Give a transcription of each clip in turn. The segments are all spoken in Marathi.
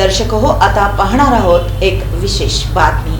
दर्शक हो आता पाहणार आहोत एक विशेष बातमी.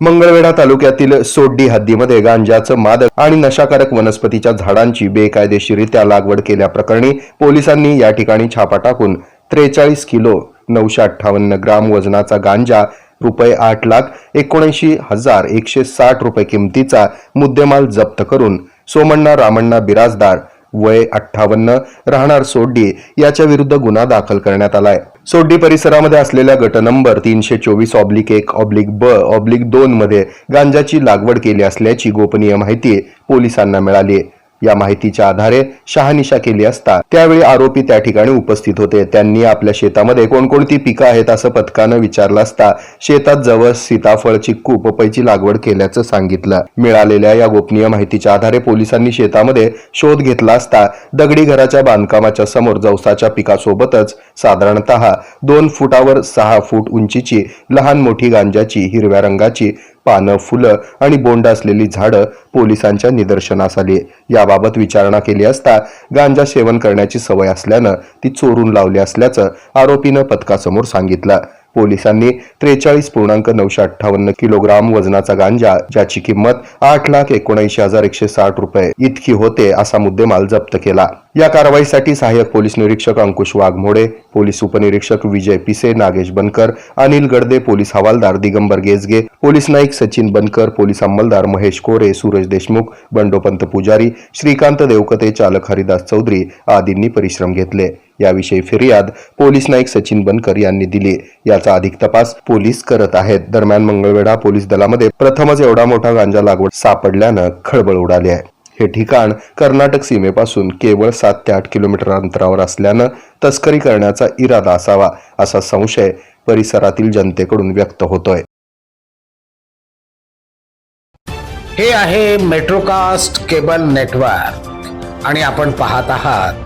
मंगळवेढा तालुक्यातील सोड्डी हद्दीमध्ये गांजाचं मादक आणि नशाकारक वनस्पतीच्या झाडांची बेकायदेशीरित्या लागवड केल्याप्रकरणी पोलिसांनी या ठिकाणी छापा टाकून त्रेचाळीस किलो नऊशे अठ्ठावन्न ग्राम वजनाचा गांजा रुपये आठ लाख एकोणऐंशी हजार एकशे साठ रुपये किमतीचा मुद्देमाल जप्त करून सोमण्णा रामण्णा बिराजदार वय अठ्ठावन्न राहणार सोड्डी याच्या विरुद्ध गुन्हा दाखल करण्यात आलाय. सोड्डी परिसरामध्ये असलेल्या गट नंबर तीनशे चोवीस ऑब्लिक एक ऑब्लिक ब ऑब्लिक दोन मध्ये गांजाची लागवड केली असल्याची गोपनीय माहिती पोलिसांना मिळाली. या माहितीच्या आधारे शहानिशा केली असता. त्यावेळी आरोपी त्या ठिकाणी उपस्थित होते. त्यांनी आपल्या शेतामध्ये कोणकोणती पिकं आहेत असं पथकानं विचारलं असता शेतात जवळ सीताफळ चिक्कू पपईची लागवड केल्याचं सांगितलं. मिळालेल्या या गोपनीय माहितीच्या आधारे पोलिसांनी शेतामध्ये शोध घेतला असता दगडी घराच्या बांधकामाच्या समोर जवसाच्या पिकासोबतच साधारणतः दोन फुटावर सहा फूट उंचीची लहान मोठी गांजाची हिरव्या रंगाची पानं फुलं आणि बोंड असलेली झाडं पोलिसांच्या निदर्शनास आली. याबाबत विचारणा केली असता गांजा सेवन करण्याची सवय असल्यानं ती चोरून लावली असल्याचं आरोपीनं पथकासमोर सांगितलं. पोलिसांनी त्रेचाळीस पूर्णांक नऊशे अठ्ठावन्न किलोग्राम वजनाचा गांजा ज्याची किंमत आठ लाख एकोणऐंशी हजार एकशे साठ रुपये इतकी होते असा मुद्देमाल जप्त केला. या कारवाईसाठी सहाय्यक पोलीस निरीक्षक अंकुश वाघमोडे पोलीस उपनिरीक्षक विजय पिसे नागेश बनकर अनिल गडदे पोलीस हवालदार दिगंबर गेजगे पोलीस नाईक सचिन बनकर पोलीस अंमलदार महेश कोरे सूरज देशमुख बंडोपंत पुजारी श्रीकांत देवकते चालक हरिदास चौधरी आदींनी परिश्रम घेतले. याविषयी फिर्याद पोलीस नाईक सचिन बनकर यांनी दिली. याचा अधिक तपास पोलीस करत आहेत. दरम्यान मंगळवेढा पोलीस दलामध्ये प्रथमच एवढा मोठा गांजा लागवड सापडल्यानं खळबळ उडाली आहे. हे ठिकाण कर्नाटक सीमेपासून केवळ सात ते आठ किलोमीटर अंतरावर असल्यानं तस्करी करण्याचा इरादा असावा असा संशय परिसरातील जनतेकडून व्यक्त होतोय. हे आहे मेट्रोकास्ट केबल नेटवर्क आणि आपण पाहत आहात